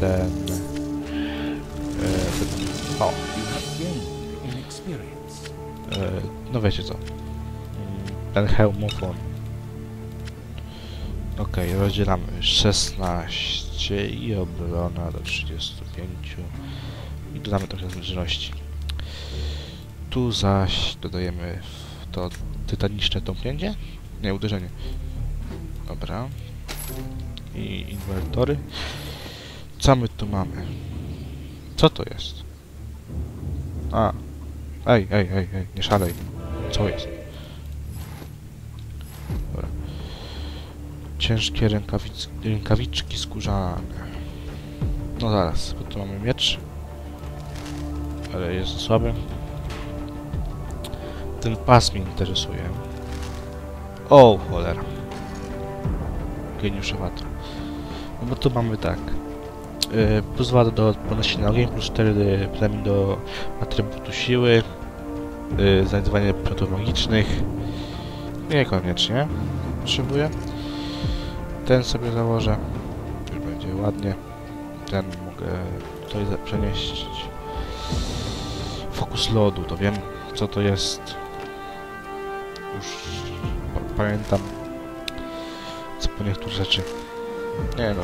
ten... E, o, e, no wiecie co. Ten hełmofon. Okej, rozdzielamy 16 i obrona do 35 i dodamy trochę zręczności. Tu zaś dodajemy to tytaniczne tąpnięcie? Nie, uderzenie. Dobra. I inwertory. Co my tu mamy? Co to jest? A. Ej, ej, ej, ej, nie szalej. Co jest? Dobra. Ciężkie rękawic rękawiczki skórzane. No zaraz, bo tu mamy miecz. Ale jest słaby. Ten pas mnie interesuje. O, cholera. Geniuszowata. No bo tu mamy tak. Yy, plus 2 do odporności na ogień, plus 4 premii do atrybutu siły, yy, znajdowanie produktów magicznych. Niekoniecznie potrzebuję. Ten sobie założę. Już będzie ładnie. Ten mogę tutaj przenieść. Fokus lodu, to wiem co to jest. Już pa- pamiętam co po niektórych rzeczy. Nie no.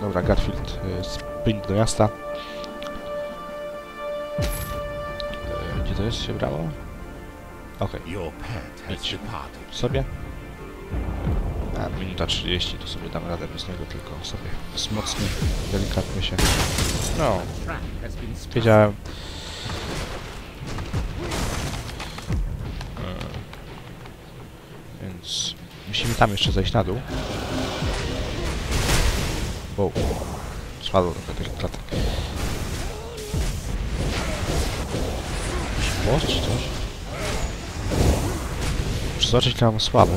Dobra, Garfield, y, sprint do miasta. Y, Gdzie to jest się brało? Okej, has Idź. sobie. A, minuta 30, to sobie dam radę bez niego, tylko sobie wzmocnię delikatnie się. No, wiedziałem. E, Więc musimy tam jeszcze zejść na dół. Wow. Spadło trochę tych klatek. Most czy coś? Muszę zobaczyć, ile mam słaby.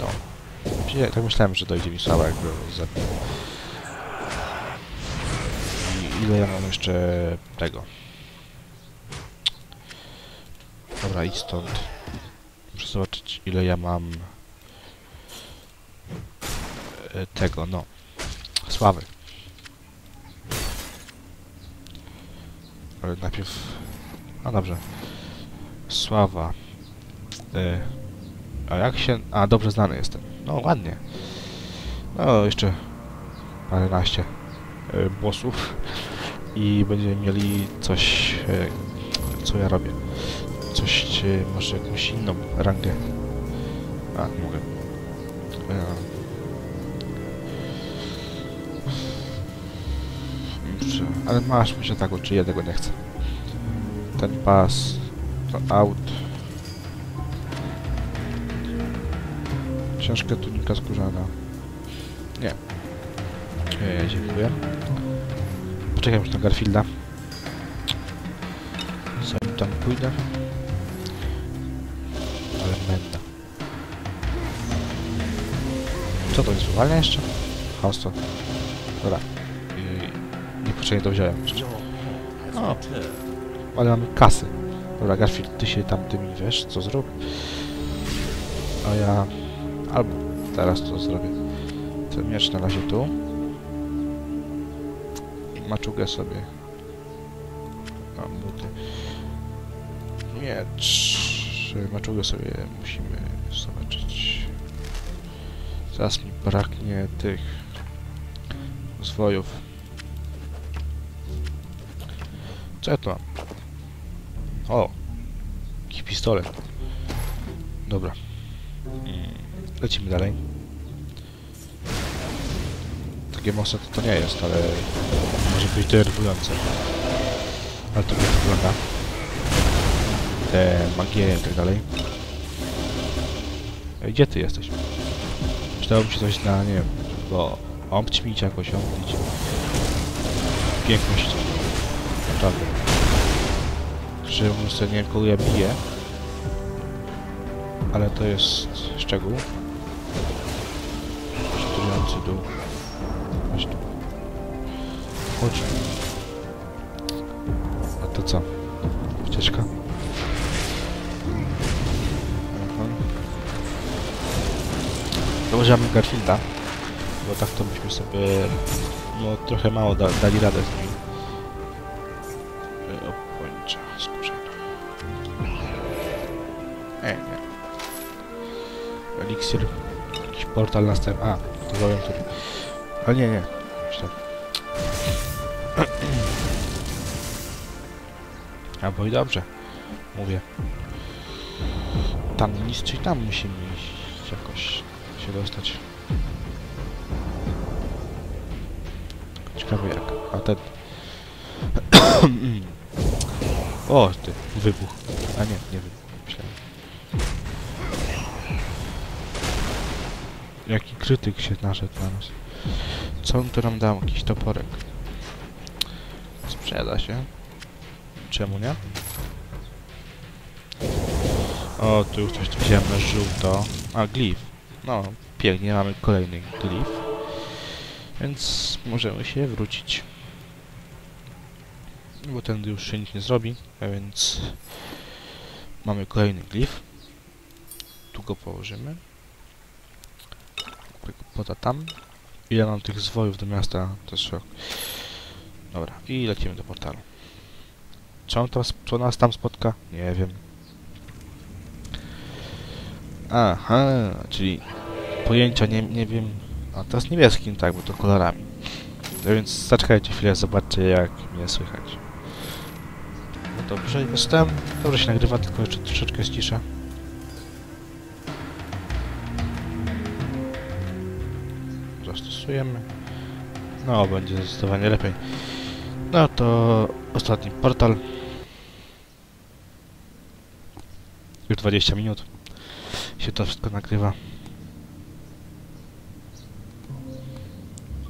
No. Nie, tak myślałem, że dojdzie mi słaba, jakby zabił. I ile ja mam jeszcze tego? Dobra, idź stąd. Muszę zobaczyć, ile ja mam tego, no. Sławy. Ale najpierw... A dobrze. Sława. E, a jak się... A, dobrze znany jestem. No, ładnie. No, jeszcze paręnaście e, bossów i będziemy mieli coś, e, co ja robię. Coś, e, może jakąś inną rangę. A, nie mogę. Ale masz mi się tak, czy ja tego nie chcę. Ten pas, to aut. Ciężka tunika skórzana. Nie. E, dziękuję. Poczekaj już na Garfielda. Zanim tam pójdę. Ale menda. Co to jest? Wywalnia jeszcze? To. Dobra. I niepotrzebnie to wziąłem returned. Ale mamy kasy. Dobra, Garfield, ty się tam tymi wiesz, co zrób. A ja... Albo teraz to zrobię. Ten miecz na razie tu. I maczugę sobie. No, buty. Miecz. Maczugę sobie musimy zobaczyć. Zaraz mi braknie tych zwojów. Co ja tu mam? O! Jakiś pistolet. Dobra. Lecimy dalej. Takie mocne to, to nie jest, ale może być denerwujące. Ale to nie wygląda. Te magie i tak dalej. Ej, Gdzie ty jesteś? Przydałoby się coś na, nie wiem, bo obćmić jakoś, obnić. Piękność. Naprawdę. Że ja biję. Ale to jest szczegół. Szturujący dół. Chodź tu. Chodź. A to co? Ucieczka? Aha. Założyłem Garfielda. bo tak to byśmy sobie no trochę mało da, dali radę z nimi. E, nie. Eliksir. Jakiś portal następny. A, to powiem który. Ale nie, nie. Źle. Albo i dobrze. Mówię. Tam nic, czyli tam musimy iść jakoś się dostać. Ciekawe jak. A ten... o, ty, wybuch. A nie, nie wybuch. Jaki krytyk się naszedł na nas. Co on tu nam dał? Jakiś toporek. Sprzeda się. Czemu nie? O, tu już coś tu widziałem na żółto. A, glif. No, pięknie, mamy kolejny glif. Więc możemy się wrócić. Bo ten już się nic nie zrobi, a więc mamy kolejny glif. Tu go położymy. Poda tam. Ile mam tych zwojów do miasta, to szok. Dobra, i lecimy do portalu. Co, on tam, co nas tam spotka? Nie wiem. Aha, czyli pojęcia nie, nie wiem. A teraz niebieskim, tak, bo to kolorami. No więc zaczekajcie chwilę, zobaczcie jak mnie słychać. No dobrze, jestem. Dobrze się nagrywa, tylko jeszcze troszeczkę ściszę. Zastosujemy. No, będzie zdecydowanie lepiej. No to ostatni portal. Już 20 minut się to wszystko nagrywa.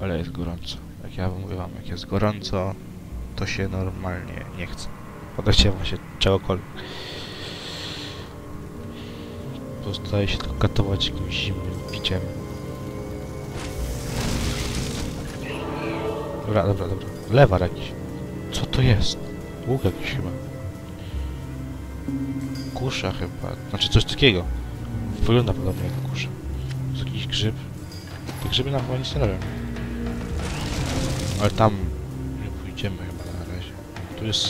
Ale jest gorąco. Jak ja mówię wam, jak jest gorąco, to się normalnie nie chce. Podechciewa się czegokolwiek. Pozostaje się tylko katować jakimś zimnym piciem. Dobra, dobra, dobra. Lewar jakiś. Co to jest? Łuk jakiś chyba. Kusza chyba. Znaczy coś takiego. Wygląda podobnie jak kusza. To jest jakiś grzyb. Te grzyby nam chyba nic nie robią. Ale tam nie pójdziemy chyba na razie. Tu jest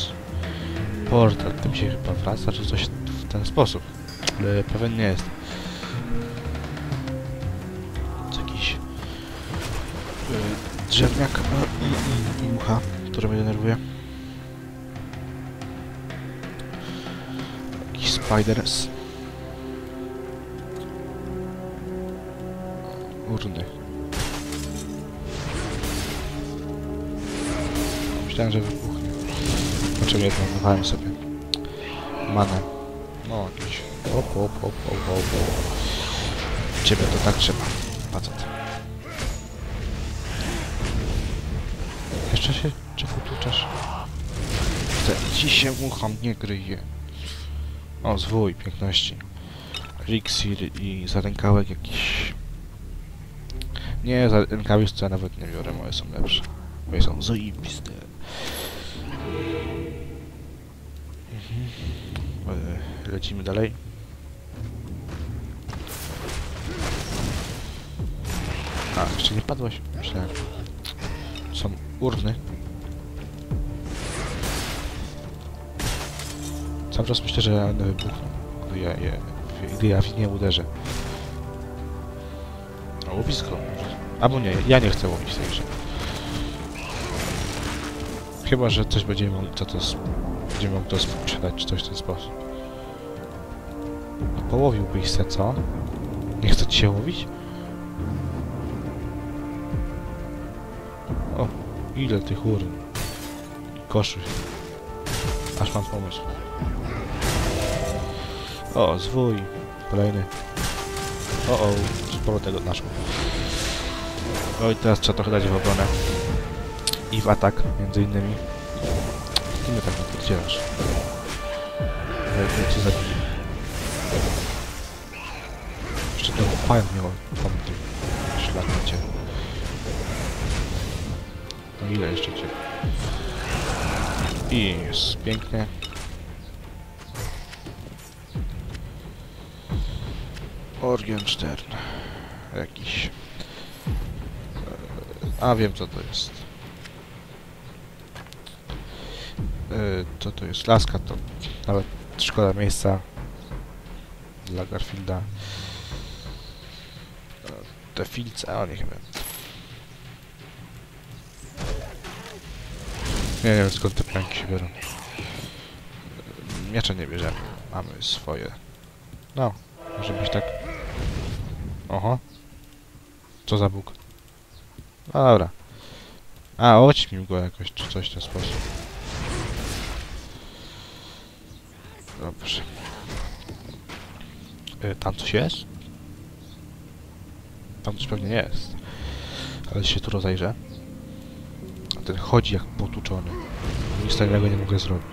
portal. Tym się chyba wraca, czy coś w ten sposób. Ale pewien nie jest. Drzewniak i mucha, która mnie denerwuje. Jakiś spiders. Urny. Myślałem, że wybuchnie. Znaczy nie planowałem sobie. Manę. No jakiś. Op, op, op, op, op, op. Ciebie to tak trzeba. Jeszcze się? Tłuczasz? Te ci się mucham nie gryje. O, zwój piękności. Elixir i zarękałek jakiś. Nie, za rękawiczce nawet nie biorę, moje są lepsze. Moje są zajebiste. Mhm. E, Lecimy dalej. A, jeszcze nie padłeś? Myślałem. Są urny. Cały czas myślę, że one wybuchną, gdy ja, je, gdy ja w nie uderzę. No, łowisko. może. Albo nie, ja nie chcę łowić tej grze. Chyba, że coś będziemy mogli to, to będziemy mogli to sprzedać, czy coś w ten sposób. A połowiłbyś se, co? Nie chce ci się łowić? Ile tych ur. Koszy. Aż mam pomysł. O, zwój. Kolejny. O, o, sporo tego naszło. Oj, teraz trzeba trochę dać w obronę. I w atak, między innymi. Ty mnie tak nie podcierasz. Ja cię zabiję. Jeszcze ten pająk miał tam tym szlakcie. No ile jeszcze cię? I jest pięknie. Orgenstern. Jakiś. A wiem co to jest. Yy, to to jest laska, to nawet szkoda miejsca dla Garfielda. E, Te filce, a niech Nie wiem skąd te pranki się biorą. Miecza nie bierzemy. Mamy swoje. No, może być tak. Oho. Co za Bóg. No dobra. A, oćmił go jakoś, czy coś w ten sposób. Dobrze. Y, tam coś jest? Tam coś pewnie jest. Ale się tu rozejrzę. Ten chodzi jak potłuczony. Nic innego nie mogę zrobić.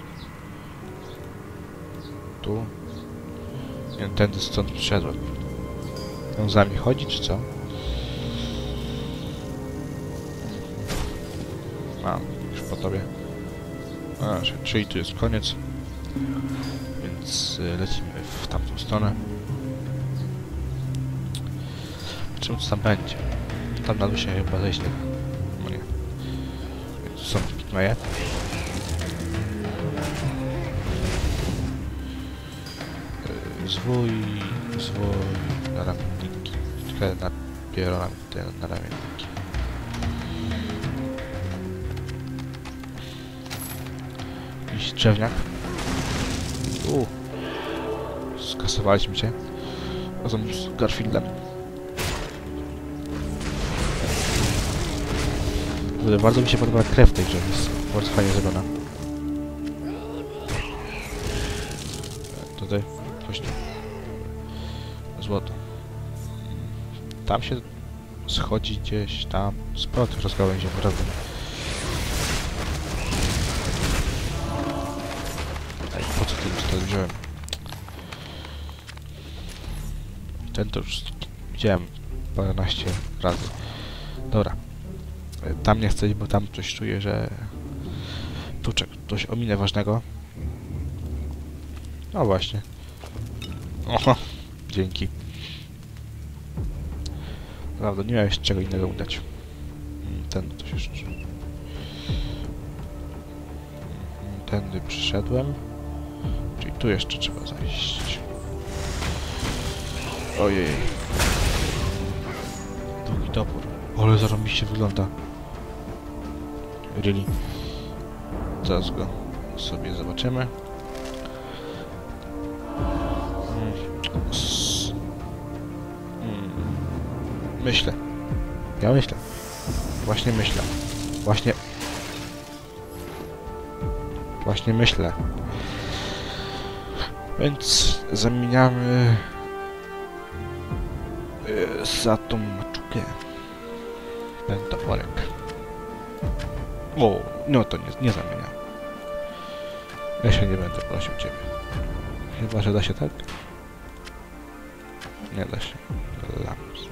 Tu. Nie tędy stąd przyszedłem. On za nami chodzi, czy co? A, już po tobie. A, czyli- tu jest koniec. Więc y, lecimy w tamtą stronę. Czym co tam będzie? Tam na się chyba zejść nie. Pitmeje. Y, Zwój, zwój na ramienniki. Tylko na pieronami te na ramienniki. Jakiś drzewniak. U. Skasowaliśmy cię. Razem z Garfieldem. Bardzo mi się podoba krew tej grze, jest bardzo fajnie zrobiona. Tutaj, coś tu. Złoto. Tam się schodzi gdzieś tam. Sporo tych rozgałęzi, naprawdę. Ej, po co ty już to wziąłem? Ten to już widziałem paręnaście razy. Dobra. Tam nie chcę bo tam coś czuję, że... Tu coś ominę ważnego. No właśnie. Oho, dzięki. Prawda, nie miałeś czego innego udać. Ten się jeszcze... Tędy przyszedłem. Czyli tu jeszcze trzeba zajść. Ojej. Długi topór. Ale zarobiście wygląda. Really. Zaraz go sobie zobaczymy. Mm. S- mm. Myślę. Ja myślę. Właśnie myślę. Właśnie... Właśnie myślę. Więc zamieniamy y, za tą maczukę ten toporek. O, no to nie, nie zamieniam. Ja się nie będę prosił ciebie. Chyba, że da się tak? Nie da się. Lams.